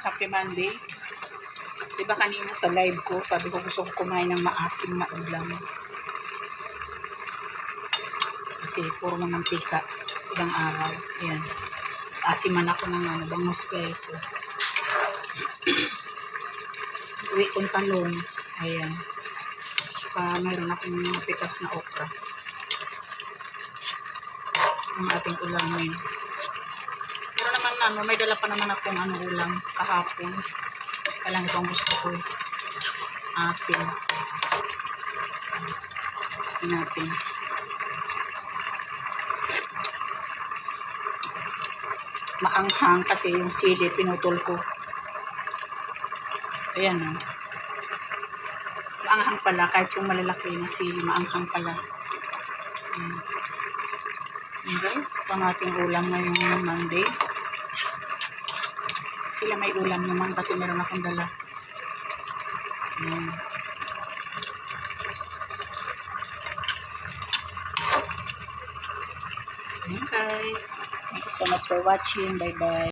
Happy Monday. Diba kanina sa live ko, sabi ko gusto ko kumain ng maasim na ulam. Kasi puro na mantika ilang araw. Ayan. Asiman ako ng ano, bangus guys. So. Uwi kong talong. Ayan. Saka mayroon akong mga pitas na okra. Ang ating ulam ngayon. Ano, may dala pa naman akong ano ulam kahapon. Kaya lang itong gusto ko. Asin. Natin. Maanghang kasi yung sili pinutol ko. Ayan o. Maanghang pala kahit yung malalaki na sili, maanghang pala. Ayan. Guys, ito ang ating ulam ngayong Monday. Sila may ulam naman kasi meron akong dala. Ayan. Ayan guys. Thank you so much for watching. Bye bye.